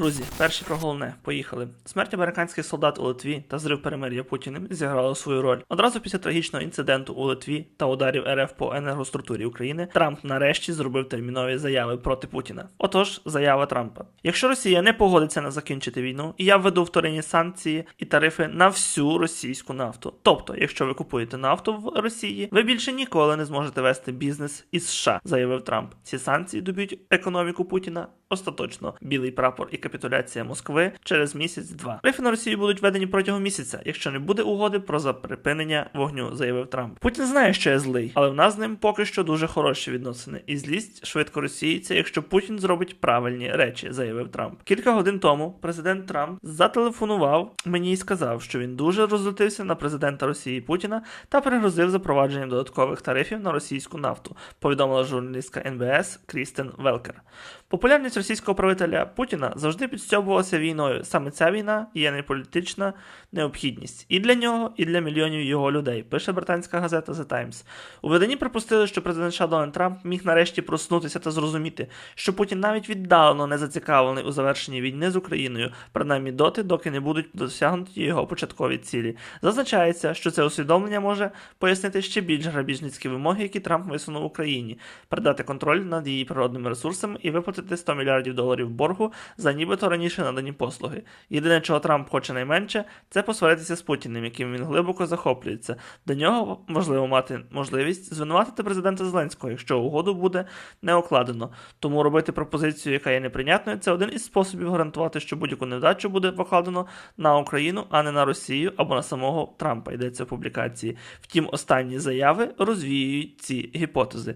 Друзі, перші про головне, поїхали. Смерть американських солдат у Литві та зрив перемир'я Путіним зіграли свою роль. Одразу після трагічного інциденту у Литві та ударів РФ по енергоструктурі України Трамп нарешті зробив термінові заяви проти Путіна. Отож, заява Трампа: якщо Росія не погодиться на закінчити війну, я введу вторинні санкції і тарифи на всю російську нафту. Тобто, якщо ви купуєте нафту в Росії, ви більше ніколи не зможете вести бізнес із США, заявив Трамп. Ці санкції доб'ють економіку Путіна остаточно. Білий прапор і капітуляція Москви через місяць-два. Тарифи на Росію будуть введені протягом місяця, якщо не буде угоди про заприпинення вогню, заявив Трамп. Путін знає, що я злий, але в нас з ним поки що дуже хороші відносини. І злість швидко розсіється, якщо Путін зробить правильні речі, заявив Трамп. Кілька годин тому президент Трамп зателефонував мені і сказав, що він дуже розлютився на президента Росії Путіна та пригрозив запровадженням додаткових тарифів на російську нафту. Повідомила журналістка НБС Крістен Велкер. Популярність російського правителя Путіна завжди підстьобувалася війною. Саме ця війна є не політична необхідність і для нього, і для мільйонів його людей. Пише британська газета The Times. У виданні припустили, що президент США Трамп міг нарешті проснутися та зрозуміти, що Путін навіть віддалено не зацікавлений у завершенні війни з Україною, принаймні доти, доки не будуть досягнуті його початкові цілі. Зазначається, що це усвідомлення може пояснити ще більш грабіжницькі вимоги, які Трамп висунув Україні, передати контроль над її природними ресурсами і виплатити 100 мільярдів доларів боргу за нібито раніше надані послуги. Єдине, чого Трамп хоче найменше, це посваритися з Путіним, яким він глибоко захоплюється. До нього можливо мати можливість звинуватити президента Зеленського, якщо угоду буде не окладено. Тому робити пропозицію, яка є неприйнятною, це один із способів гарантувати, що будь-яку невдачу буде покладено на Україну, а не на Росію або на самого Трампа. Йдеться в публікації. Втім, останні заяви розвіюють ці гіпотези.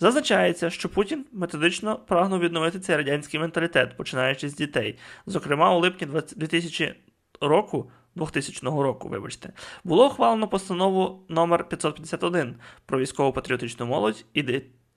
Зазначається, що Путін методично прагнув відновити цей радянський менталітет, починаючи з дітей. Зокрема, у липні 20 2000 року. 2000 року, вибачте, було ухвалено постанову номер 551 про військово патріотичну молодь і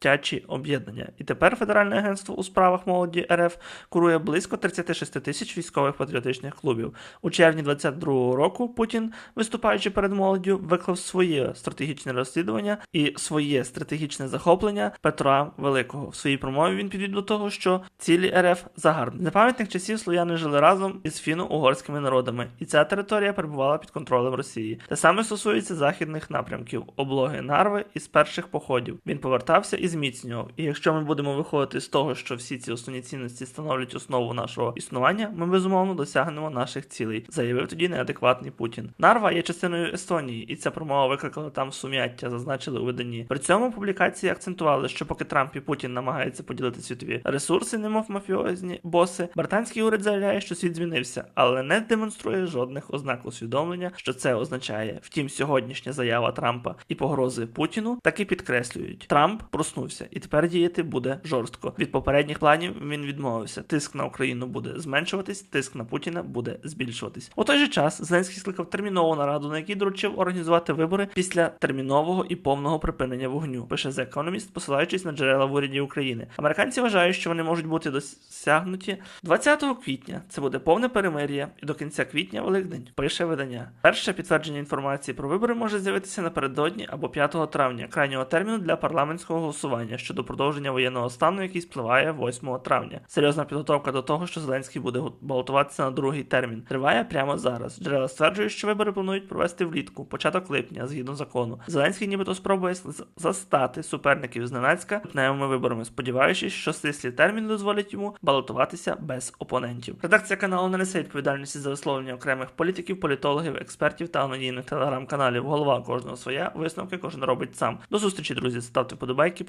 дитячі об'єднання. І тепер Федеральне агентство у справах молоді РФ курує близько 36 тисяч військових патріотичних клубів. У червні 22-го року Путін, виступаючи перед молоддю, виклав своє стратегічне розслідування і своє стратегічне захоплення Петра Великого. В своїй промові він підвів до того, що цілі РФ загарбні. З непам'ятних часів слов'яни жили разом із фіно-угорськими народами, і ця територія перебувала під контролем Росії. Те саме стосується західних напрямків, облоги Нарви із перших походів. Він повертався і зміцнював. І якщо ми будемо виходити з того, що всі ці основні цінності становлять основу нашого існування, ми безумовно досягнемо наших цілей, заявив тоді неадекватний Путін. Нарва є частиною Естонії, і ця промова викликала там сум'яття, зазначили у виданні. При цьому публікації акцентували, що поки Трамп і Путін намагаються поділити світові ресурси, немов мафіозні боси, британський уряд заявляє, що світ змінився, але не демонструє жодних ознак усвідомлення, що це означає. Втім, сьогоднішня заява Трампа і погрози Путіну таки підкреслюють. Трамп проснувся і тепер діяти буде жорстко. Від попередніх планів він відмовився. Тиск на Україну буде зменшуватись, тиск на Путіна буде збільшуватись. У той же час Зеленський скликав термінову нараду, на якій доручив організувати вибори після термінового і повного припинення вогню. Пише The Economist, посилаючись на джерела в уряді України. Американці вважають, що вони можуть бути досягнуті 20 квітня. Це буде повне перемир'я, і до кінця квітня Великдень. Пише видання. Перше підтвердження інформації про вибори може з'явитися напередодні або 5 травня, крайнього терміну для парламентського голосування щодо продовження воєнного стану, який спливає 8 травня. Серйозна підготовка до того, що Зеленський буде балотуватися на другий термін. Триває прямо зараз. Джерела стверджують, що вибори планують провести влітку, початок липня, згідно закону. Зеленський нібито спробує застати суперників зненацька липневими виборами, сподіваючись, що стислі терміни дозволять йому балотуватися без опонентів. Редакція каналу не несе відповідальності за висловлення окремих політиків, політологів, експертів та анонімних телеграм-каналів. Голова кожного своя, висновки кожен робить сам. До зустрічі, друзі. Ставте подобайки,